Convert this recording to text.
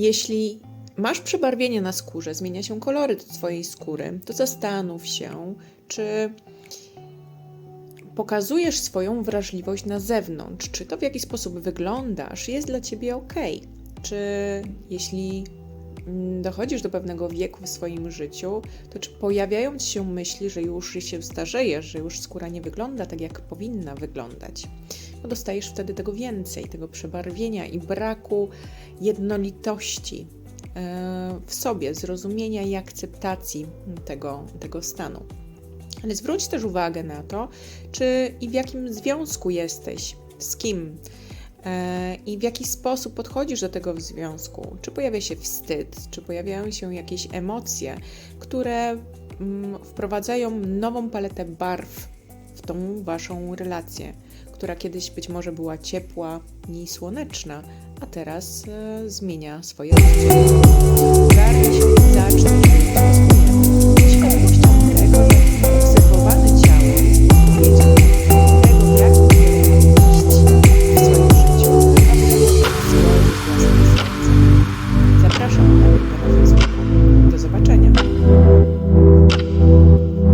Jeśli masz przebarwienie na skórze, zmienia się koloryt Twojej skóry, to zastanów się, czy pokazujesz swoją wrażliwość na zewnątrz, czy to w jaki sposób wyglądasz jest dla Ciebie ok. Czy jeśli dochodzisz do pewnego wieku w swoim życiu, to czy pojawiają Ci się myśli, że już się starzejesz, że już skóra nie wygląda tak, jak powinna wyglądać? No dostajesz wtedy tego więcej, tego przebarwienia i braku jednolitości e, w sobie, zrozumienia i akceptacji tego, tego stanu. Ale zwróć też uwagę na to, czy i w jakim związku jesteś, z kim i w jaki sposób podchodzisz do tego związku. Czy pojawia się wstyd, czy pojawiają się jakieś emocje, które mm, wprowadzają nową paletę barw w tą waszą relację, która kiedyś być może była ciepła i słoneczna, a teraz e, zmienia swoje odcienie. Do zobaczenia.